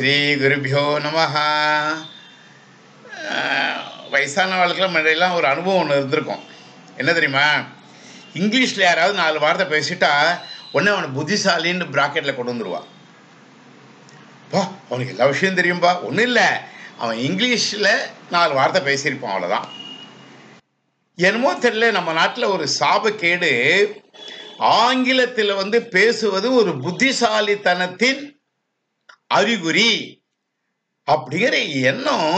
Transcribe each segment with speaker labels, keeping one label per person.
Speaker 1: ஸ்ரீ குருபியோ நம வயசானவர்களுக்கெல்லாம் முன்னாடியெல்லாம் ஒரு அனுபவம் ஒன்று இருந்திருக்கும். என்ன தெரியுமா? இங்கிலீஷில் யாராவது நாலு வார்த்தை பேசிட்டா உடனே அவனை புத்திசாலின்னு ப்ராக்கெட்டில் கொண்டு வந்துடுவான் பா அவனுக்கு எல்லா விஷயம் தெரியும்பா. ஒன்றும் இல்லை. அவன் இங்கிலீஷில் நாலு வார்த்தை பேசியிருப்பான் அவ்வளோதான் என்னமோ தெரியல நம்ம நாட்டில் ஒரு சாபக்கேடு ஆங்கிலத்தில் வந்து பேசுவது ஒரு புத்திசாலித்தனத்தின் அறிகுறி அப்படிங்கிற எண்ணம்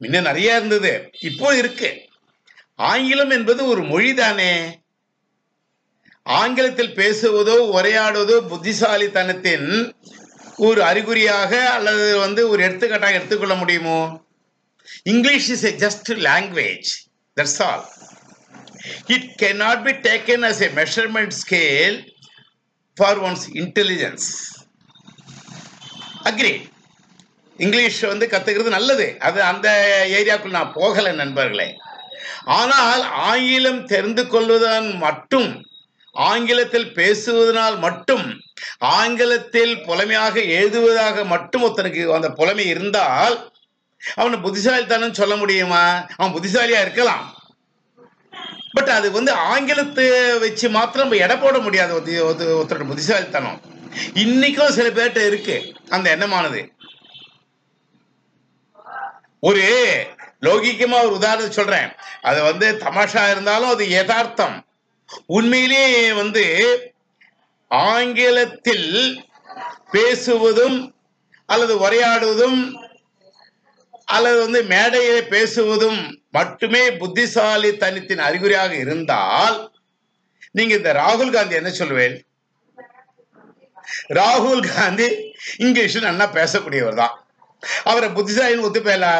Speaker 1: முன்ன நிறைய இருந்தது. இப்போ இருக்கு. ஆங்கிலம் என்பது ஒரு மொழி தானே. ஆங்கிலத்தில் பேசுவதோ உரையாடுவதோ புத்திசாலித்தனத்தின் ஒரு அறிகுறியாக அல்லது வந்து ஒரு எடுத்துக்காட்டாக எடுத்துக்கொள்ள முடியுமோ? English is a just language that's all it can not be taken as a measurement scale for one's intelligence agree English வந்து கத்துக்கிறது நல்லது. அது அந்த ஏரியாக்குள் நான் போகலை நண்பர்களே. ஆனால் ஆங்கிலம் தெரிந்து கொள்வதன் மட்டும் ஆங்கிலத்தில் பேசுவதனால் மட்டும் ஆங்கிலத்தில் புலமையாக எழுதுவதாக மட்டும் ஒருத்தனுக்கு அந்த புலமை இருந்தால் அவனை புத்திசாலித்தனம் சொல்ல முடியுமா? அவன் புத்திசாலியா இருக்கலாம். பட் அது வந்து ஆங்கிலத்தை வச்சு மாத்திரம் நம்ம எடை போட முடியாது. ஒருத்தரோட புத்திசாலித்தனம். இன்னைக்கும் சில பேர்கிட்ட இருக்கு. அந்த எண்ணமானது. ஒரு லௌகிக்கமா ஒரு உதாரணம் சொல்றேன். அது வந்து தமாஷா இருந்தாலும் அது யதார்த்தம். உண்மையிலேயே வந்து ஆங்கிலத்தில் பேசுவதும் அல்லது உரையாடுவதும் அல்லது வந்து மேடையில பேசுவதும் மட்டுமே புத்திசாலித்தனத்தின் அறிகுறியாக இருந்தால் நீங்க இந்த ராகுல் காந்தி என்ன சொல்லுவேன்? ராகுல் காந்தி இங்கிலீஷ் நல்லா பேசக்கூடியவர் தான். அவரை புத்திசாலின்னு ஒத்துப்பேலா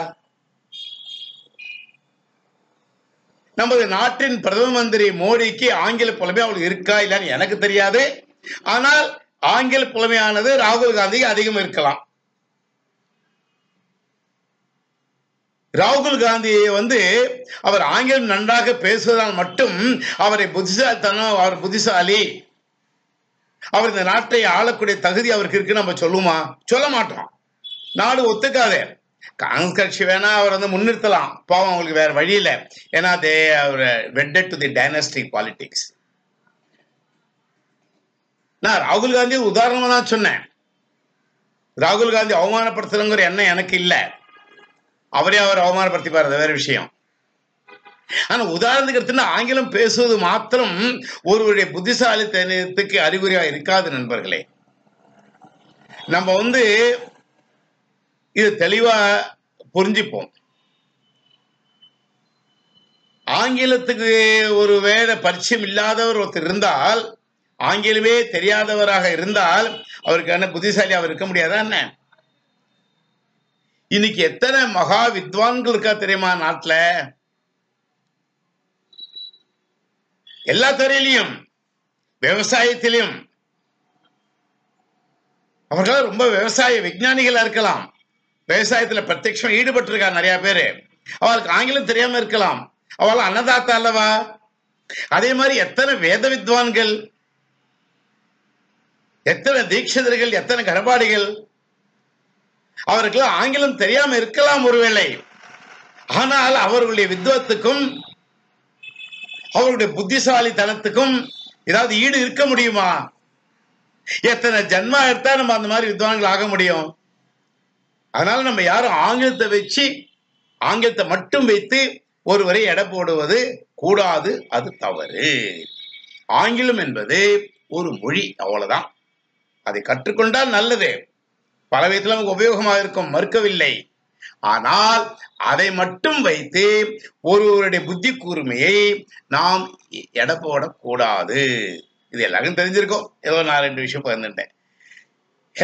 Speaker 1: நமது நாட்டின் பிரதம மந்திரி மோடிக்கு ஆங்கில புலமை அவளுக்கு இருக்கா இல்லைன்னு எனக்கு தெரியாது. ஆனால் ஆங்கில புலமையானது ராகுல் காந்திக்கு அதிகம் இருக்கலாம். ராகுல் காந்தியை வந்து அவர் ஆங்கிலம் நன்றாக பேசுவதால் மட்டும் அவரை புத்திசாலித்தனம் அவர் புத்திசாலி அவர் இந்த நாட்டை ஆளக்கூடிய தகுதி அவருக்கு இருக்குன்னு நம்ம சொல்லுமா? சொல்ல மாட்டோம். நாடு ஒத்துக்காதே. காங்கிரஸ் கட்சி வேணா அவர் வந்து முன்னிறுத்தலாம். பாவம் அவங்களுக்கு வேற வழி இல்லை. ஏன்னா they are wedded to the dynastic politics நான் ராகுல் காந்தி உதாரணமா தான் சொன்னேன். ராகுல் காந்தி அவமானப்படுத்துறங்கிற எண்ணம் எனக்கு இல்லை. அவரே அவர் அவமானப்படுத்திப்பார் அது வேற விஷயம். ஆனா உதாரணத்துக்கு எடுத்துன்னா ஆங்கிலம் பேசுவது மாத்திரம் ஒருவருடைய புத்திசாலித்தனத்துக்கு அறிகுறியா இருக்காது நண்பர்களே. நம்ம வந்து இது தெளிவா புரிஞ்சுப்போம். ஆங்கிலத்துக்கு ஒரு வேத பரிச்சயம் இல்லாதவர் ஒருத்தர் இருந்தால் ஆங்கிலமே தெரியாதவராக இருந்தால் அவருக்கு என்ன புத்திசாலி அவர் இருக்க முடியாதா என்ன? இன்னைக்கு எத்தனை மகா வித்வான்கள் இருக்கா தெரியுமா நாட்டுல? எல்லா துறையிலையும் விவசாயத்திலையும் அவர்கள் ரொம்ப விவசாய விஞ்ஞானிகளா இருக்கலாம். விவசாயத்துல பிரத்யட்சம் ஈடுபட்டிருக்காங்க நிறைய பேரு. அவளுக்கு ஆங்கிலம் தெரியாம இருக்கலாம். அவள் அன்னதாத்தா அல்லவா? அதே மாதிரி எத்தனை வேத வித்வான்கள் எத்தனை தீட்சிதர்கள் எத்தனை கரபாடிகள். அவருக்கெல்லாம் ஆங்கிலம் தெரியாம இருக்கலாம் ஒருவேளை. ஆனால் அவர்களுடைய வித்வத்துக்கும் அவருடைய புத்திசாலித்தனத்துக்கும் ஏதாவது ஈடு இருக்க முடியுமா? எத்தனை ஜென்மா எடுத்தா நம்ம அந்த மாதிரி வித்வான்கள் ஆக முடியும்? அதனால நம்ம யாரும் ஆங்கிலத்தை வச்சு ஆங்கிலத்தை மட்டும் வைத்து ஒருவரை எடை போடுவது கூடாது அது தவறு. ஆங்கிலம் என்பது ஒரு மொழி அவ்வளவுதான். அதை கற்றுக்கொண்டால் நல்லது. பல விதத்தில் நமக்கு உபயோகமாக இருக்கும் மறுக்கவில்லை. ஆனால் அதை மட்டும் வைத்து ஒருவருடைய புத்தி கூர்மையை நாம் எடை போடக்கூடாது இது எல்லாருக்கும் தெரிஞ்சிருக்கும். ஏதோ நான் ரெண்டு விஷயம் பகிர்ந்துட்டேன்.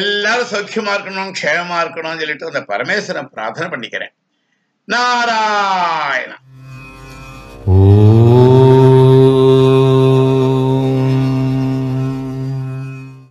Speaker 1: எல்லாரும் சௌக்கியமா இருக்கணும் க்ஷேமமா இருக்கணும்னு சொல்லிட்டு அந்த பரமேஸ்வரன் பிரார்த்தனை பண்ணிக்கிறேன். நாரா